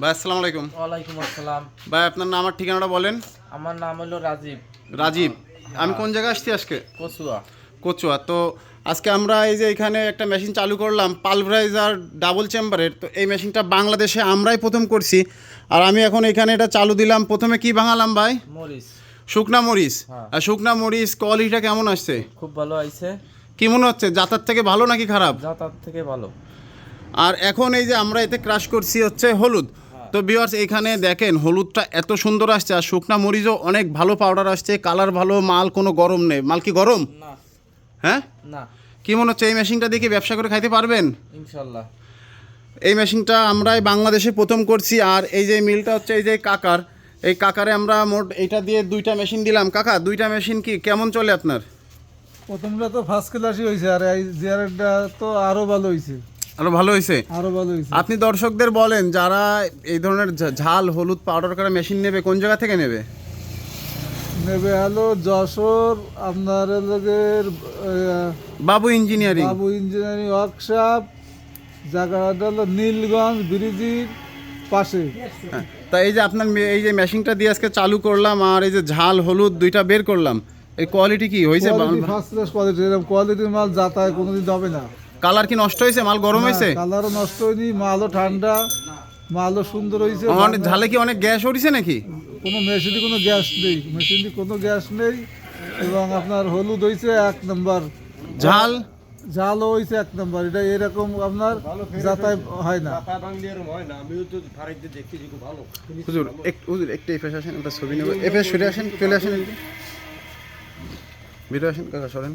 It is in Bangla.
ভাই আসসালামু আলাইকুম। ওয়ালাইকুম আসসালাম। ভাই আপনার নাম আর ঠিকানাটা বলেন। আমার নাম হলো রাজীব। রাজীব হ্যাঁ। আমি কোন জায়গায় আসছি আজকে? কচুয়া। কচুয়া। তো আজকে আমরা এই যে এখানে একটা মেশিন চালু করলাম পালভারাইজার ডাবল চেম্বারের। তো এই মেশিনটা বাংলাদেশে আমরাই প্রথম করছি। আর আমি এখন এখানে এটা চালু দিলাম। প্রথমে কি ভাঙালাম ভাই? মরিচ। শুকনা মরিচ। হ্যাঁ। আর শুকনা মরিচ কোয়ালিটিটা কেমন আসছে? খুব ভালো আইছে। কি মনে হচ্ছে? যাতার থেকে ভালো নাকি খারাপ? যাতায়াত থেকে ভালো। আর এখন এই যে আমরা এতে ক্রাশ করছি হচ্ছে হলুদ। তো বিয়ার্স এখানে দেখেন হলুদটা এত সুন্দর আসছে আর শুকনা মরিচও অনেক ভালো পাউডার আসছে। কালার ভালো মাল কোনো গরম নেই। মাল কি গরম? না। হ্যাঁ? না। কি মনে হচ্ছে এই মেশিনটা কি ব্যবসা করে খাইতে পারবেন? ইনশাল্লাহ। এই মেশিনটা আমরাই বাংলাদেশে প্রথম করছি আর এই যে মিলটা হচ্ছে এই যে কাকার। এই কাকারে আমরা মোট এটা দিয়ে দুইটা মেশিন দিলাম। কাকা দুইটা মেশিন কি? কেমন চলে আপনার? প্রথমটা তো ফার্স্ট ক্লাসই হয়েছে আর এই জিয়ারটা তো আরও ভালো হয়েছে আরও ভালো হয়েছে আরও ভালো হয়েছে আপনি দর্শকদের বলেন যারা এই ধরনের ঝাল হলুদ পাউডার করা মেশিন নেবে কোন জায়গা থেকে নেবে? নেবে হলো যশোর আপনার লগের বাবু ইঞ্জিনিয়ারিং বাবু ইঞ্জিনিয়ারিং ওয়ার্কশপ জায়গাটা হলো নীলগঞ্জ ব্রিজির পাশে। হ্যাঁ, তা এই যে আপনার এই যে মেশিনটা দিয়ে আজকে চালু করলাম আর এই যে ঝাল হলুদ দুইটা বের করলাম এই কোয়ালিটি কি? হয়েছে ফার্স্ট ক্লাস কোয়ালিটি এরকম কোয়ালিটির মাল যাতায়াত কোনোদিন হবে না। কালার কি নষ্ট হয়েছে মাল গরম হয়েছে কালারও নষ্ট হয়নি মালও ঠান্ডা মালও সুন্দর হয়েছে অনেক ঝালে কি অনেক গ্যাস উঠেছে নাকি? কোনো মেশিনে কোনো গ্যাস নেই মেশিনে কোনো গ্যাস নেই এবং আপনার হলুদ হয়েছে এক নম্বর ঝাল? জালও হয়েছে এক নম্বর এটা এরকম আপনার যাতায়াত হয় না। হুজুর একটু হুজুর একটু এফেস আসেন একটা ছবি নেব। এফেস সরে আসেন চলে আসেন। ভিডিও আসেন কাকা সরেন